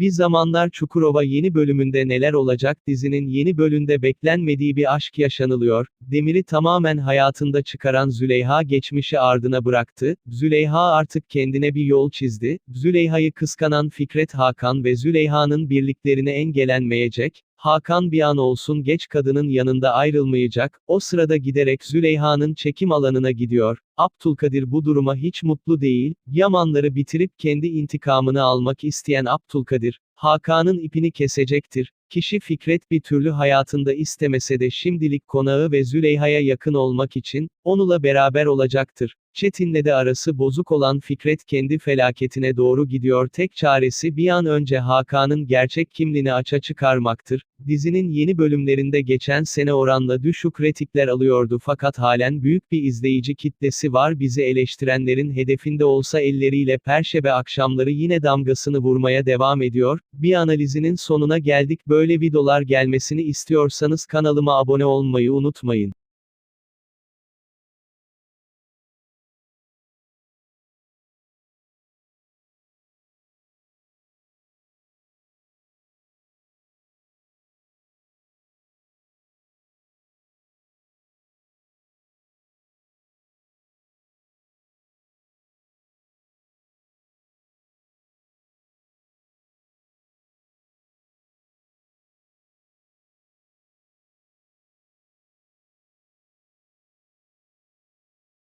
Bir zamanlar Çukurova yeni bölümünde neler olacak dizinin yeni bölümde beklenmediği bir aşk yaşanılıyor, Demir'i tamamen hayatında çıkaran Züleyha geçmişi ardına bıraktı, Züleyha artık kendine bir yol çizdi, Züleyha'yı kıskanan Fikret Hakan ve Züleyha'nın birliklerini engellenmeyecek, Hakan bir an olsun geç kadının yanında ayrılmayacak, o sırada giderek Züleyha'nın çekim alanına gidiyor, Abdülkadir bu duruma hiç mutlu değil, Yamanları bitirip kendi intikamını almak isteyen Abdülkadir, Hakan'ın ipini kesecektir, kişi Fikret bir türlü hayatında istemese de şimdilik konağı ve Züleyha'ya yakın olmak için, onunla beraber olacaktır. Çetin'le de arası bozuk olan Fikret kendi felaketine doğru gidiyor tek çaresi bir an önce Hakan'ın gerçek kimliğini açığa çıkarmaktır. Dizinin yeni bölümlerinde geçen sene oranla düşük retikler alıyordu fakat halen büyük bir izleyici kitlesi var bizi eleştirenlerin hedefinde olsa elleriyle perşembe akşamları yine damgasını vurmaya devam ediyor. Bir analizinin sonuna geldik böyle videolar gelmesini istiyorsanız kanalıma abone olmayı unutmayın.